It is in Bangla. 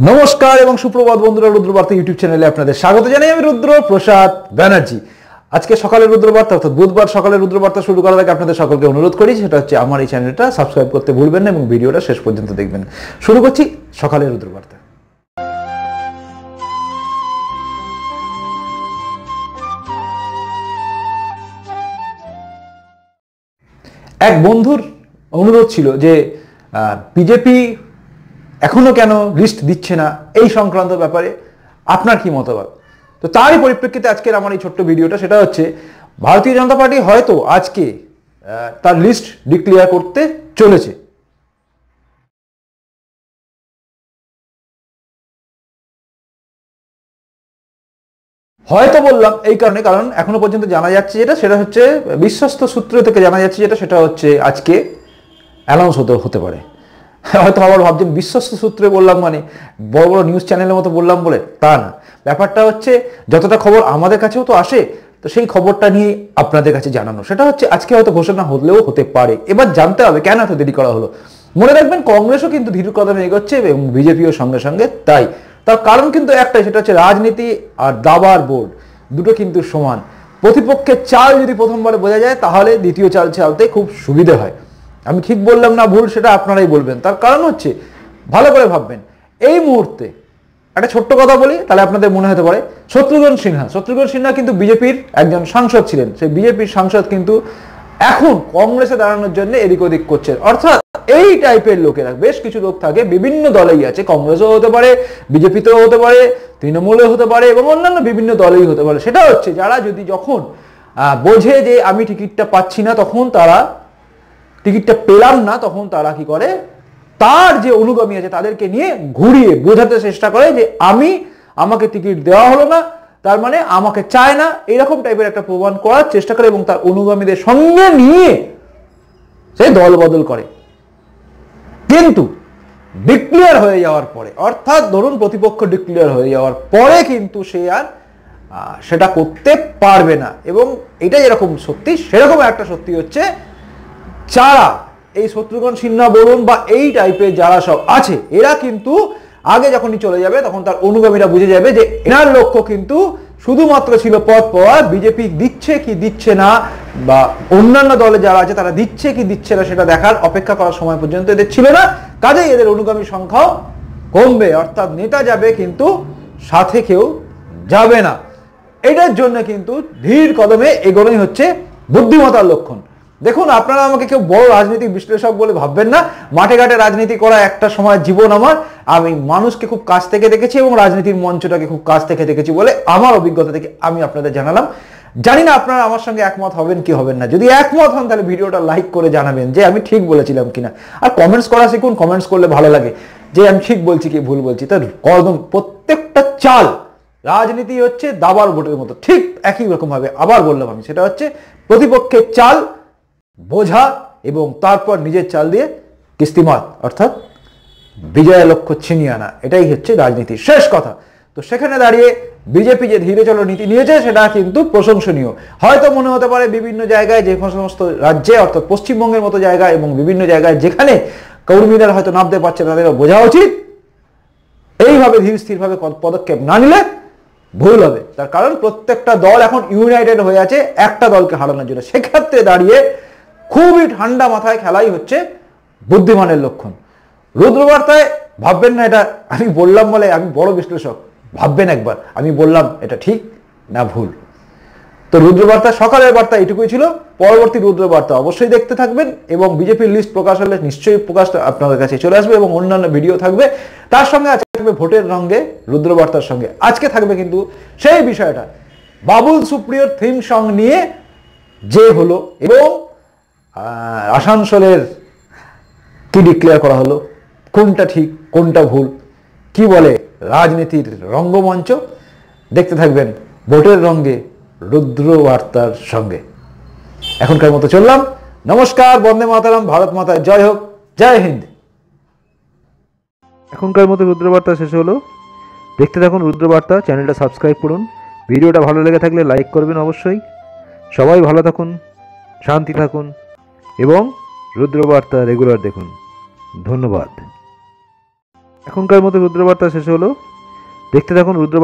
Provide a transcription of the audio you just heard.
নমস্কার এবং সুপ্রভাত বন্ধুরা রুদ্রবার্তা ইউটিউব চ্যানেলে আপনাদের স্বাগত জানাই আমি রুদ্র প্রসাদ ব্যানার্জি। আজকে সকালের রুদ্রবার্তা, অর্থাৎ বুধবার সকালের রুদ্রবার্তা শুরু করার আগে আপনাদের সকলকে অনুরোধ করি, সেটা হচ্ছে আমার এই চ্যানেলটা সাবস্ক্রাইব করতে ভুলবেন না এবং ভিডিওটা শেষ পর্যন্ত দেখবেন। শুরু করছি সকালের রুদ্রবার্তা। এক বন্ধুর অনুরোধ ছিল যে বিজেপি এখনও কেন লিস্ট দিচ্ছে না এই সংক্রান্ত ব্যাপারে আপনার কি মতবাদ তো তারই পরিপ্রেক্ষিতে আজকের আমার এই ছোট্ট ভিডিওটা, সেটা হচ্ছে ভারতীয় জনতা পার্টি হয়তো আজকে তার লিস্ট ডিক্লেয়ার করতে চলেছে। হয়তো বললাম এই কারণে, কারণ এখনও পর্যন্ত জানা যাচ্ছে যেটা, সেটা হচ্ছে বিশ্বস্ত সূত্র থেকে জানা যাচ্ছে যেটা, সেটা হচ্ছে আজকে অ্যানাউন্স হতে হতে পারে। হয়তো আবার ভাবছেন, বিশ্বস্ত সূত্রে বললাম মানে বড় বড় নিউজ চ্যানেলের মতো বললাম বলে, তা না। ব্যাপারটা হচ্ছে, যতটা খবর আমাদের কাছেও তো আসে, তো সেই খবরটা নিয়ে আপনাদের কাছে জানানো। সেটা হচ্ছে, আজকে হয়তো ঘোষণা হলেও হতে পারে। এবার জানতে হবে, কেন এত দেরি করা হলো? মনে রাখবেন, কংগ্রেসও কিন্তু ধীর কদমে এগোচ্ছে এবং বিজেপিও সঙ্গে সঙ্গে তাই। তার কারণ কিন্তু একটাই, সেটা হচ্ছে রাজনীতি আর দাবার বোর্ড, দুটো কিন্তু সমান। প্রতিপক্ষের চাল যদি প্রথমবারে বোঝা যায়, তাহলে দ্বিতীয় চাল চালতে খুব সুবিধে হয়। আমি ঠিক বললাম না ভুল সেটা আপনারাই বলবেন। তার কারণ হচ্ছে, ভালো করে ভাববেন, এই মুহূর্তে একটা ছোট্ট কথা বলি, তাহলে আপনাদের মনে হতে পারে, শত্রুঘ্ন সিনহা। শত্রুঘ্ন সিনহা কিন্তু বিজেপির একজন সাংসদ ছিলেন। সেই বিজেপির সাংসদ কিন্তু এখন কংগ্রেসে দাঁড়ানোর জন্য এদিক ওদিক করছেন। অর্থাৎ এই টাইপের লোকেরা, বেশ কিছু লোক থাকে, বিভিন্ন দলেই আছে। কংগ্রেসও হতে পারে, বিজেপিতেও হতে পারে, তৃণমূলেও হতে পারে এবং অন্যান্য বিভিন্ন দলেই হতে পারে। সেটা হচ্ছে, যারা যদি যখন বোঝে যে আমি টিকিটটা পাচ্ছি না, তখন তারা টিকিটটা পেলাম না, তখন তারা কি করে? তার যে অনুগামী আছে তাদেরকে নিয়ে ঘুরিয়ে বোঝাতে চেষ্টা করে যে আমি, আমাকে টিকিট দেওয়া হলো না, তার মানে আমাকে চায় না, এরকম টাইপের একটা প্রমাণ করার চেষ্টা করে এবং তার অনুগামীদের সঙ্গে নিয়ে সে দল বদল করে। কিন্তু ডিক্লিয়ার হয়ে যাওয়ার পরে, অর্থাৎ ধরুন প্রতিপক্ষ ডিক্লিয়ার হয়ে যাওয়ার পরে কিন্তু সে আর সেটা করতে পারবে না। এবং এটা যেরকম সত্যি, সেরকম একটা সত্যি হচ্ছে যারা এই শত্রুঘ্ন সিনহা বলুন বা এই টাইপের যারা সব আছে, এরা কিন্তু আগে যখনই চলে যাবে, তখন তার অনুগামীরা বুঝে যাবে যে এনার লক্ষ্য কিন্তু শুধুমাত্র ছিল পথ পাওয়া বিজেপি দিচ্ছে কি দিচ্ছে না, বা অন্যান্য দলে যারা আছে তারা দিচ্ছে কি দিচ্ছে না সেটা দেখার, অপেক্ষা করার সময় পর্যন্ত এদের ছিল না। কাজেই এদের অনুগামী সংখ্যাও কমবে, অর্থাৎ নেতা যাবে কিন্তু সাথে কেউ যাবে না। এটার জন্য কিন্তু ধীর কদমে এগোনোই হচ্ছে বুদ্ধিমতার লক্ষণ। দেখুন, আপনারা আমাকে কেউ বড় রাজনৈতিক বিশ্লেষক বলে ভাববেন না। মাঠে ঘাটে রাজনীতি করা একটা সময় জীবন আমার। আমি মানুষকে খুব কাছ থেকে দেখেছি এবং রাজনীতির মঞ্চটাকে খুব কাছ থেকে দেখেছি বলে আমার অভিজ্ঞতা থেকে আমি আপনাদের জানালাম। জানি না আপনারা আমার সঙ্গে একমত হবেন কি হবেন না। যদি একমত হন, তাহলে ভিডিওটা লাইক করে জানাবেন যে আমি ঠিক বলেছিলাম কিনা। আর কমেন্টস করা শিখুন কমেন্টস করলে ভালো লাগে। যে আমি ঠিক বলছি কি ভুল বলছি, তার কদম প্রত্যেকটা চাল রাজনীতি হচ্ছে দাবার ভোটের মতো। ঠিক একই রকম ভাবে আবার বললাম আমি, সেটা হচ্ছে প্রতিপক্ষের চাল বোঝা এবং তারপর নিজের চাল দিয়ে কিস্তিমাত, অর্থাৎ বিজয়ের লক্ষ্য ছিনিয়ে আনা। এটাই হচ্ছে রাজনীতির শেষ কথা। তো সেখানে দাঁড়িয়ে বিজেপি যে ধীরে চলো নীতি নিয়েছে, সেটা কিন্তু প্রশংসনীয়। হয়তো মনে হতে পারে বিভিন্ন জায়গায় যে সমস্ত রাজ্যে, অর্থাৎ পশ্চিমবঙ্গের মতো জায়গায় এবং বিভিন্ন জায়গায় যেখানে কর্মীরা হয়তো নামতে পারছে তাদেরও বোঝা উচিত। এইভাবে ধীর স্থিরভাবে পদক্ষেপ না নিলে ভুল হবে। তার কারণ প্রত্যেকটা দল এখন ইউনাইটেড হয়ে আছে, একটা দলকে হারানোর জন্য। সেক্ষেত্রে দাঁড়িয়ে খুবই ঠান্ডা মাথায় খেলাই হচ্ছে বুদ্ধিমানের লক্ষণ। রুদ্রবার্তায় ভাববেন না এটা আমি বললাম বলে আমি বড় বিশ্লেষক, ভাববেন একবার, আমি বললাম এটা ঠিক না ভুল। তো রুদ্রবার্তা, সকালের বার্তা এটুকুই ছিল, পরবর্তী রুদ্রবার্তা অবশ্যই দেখতে থাকবেন এবং বিজেপির লিস্ট প্রকাশ হলে নিশ্চয়ই প্রকাশ আপনাদের কাছে চলে আসবে এবং অন্যান্য ভিডিও থাকবে। তার সঙ্গে আজকে থাকবে ভোটের রঙে রুদ্রবার্তার সঙ্গে। আজকে থাকবে কিন্তু সেই বিষয়টা, বাবুল সুপ্রিয়র থিম সং নিয়ে যে হলো এবং আসানসোলের কি ডিক্লেয়ার করা হলো? কোনটা ঠিক, কোনটা ভুল? কি বলে রাজনীতির রঙ্গমঞ্চ? দেখতে থাকবেন ভোটের রঙ্গে রুদ্র বার্তার সঙ্গে। এখনকার মতো চললাম। নমস্কার, বন্দে মাতারাম, ভারত মাতার জয় হোক, জয় হিন্দ। এখনকার মতো রুদ্রবার্তা শেষ হলো। দেখতে থাকুন রুদ্রবার্তা, চ্যানেলটা সাবস্ক্রাইব করুন। ভিডিওটা ভালো লেগে থাকলে লাইক করবেন অবশ্যই। সবাই ভালো থাকুন, শান্তি থাকুন। এবং রুদ্রবার্তা রেগুলার দেখুন। ধন্যবাদ। এখনকার মতো রুদ্রবার্তা শেষ হলো। দেখতে থাকুন রুদ্র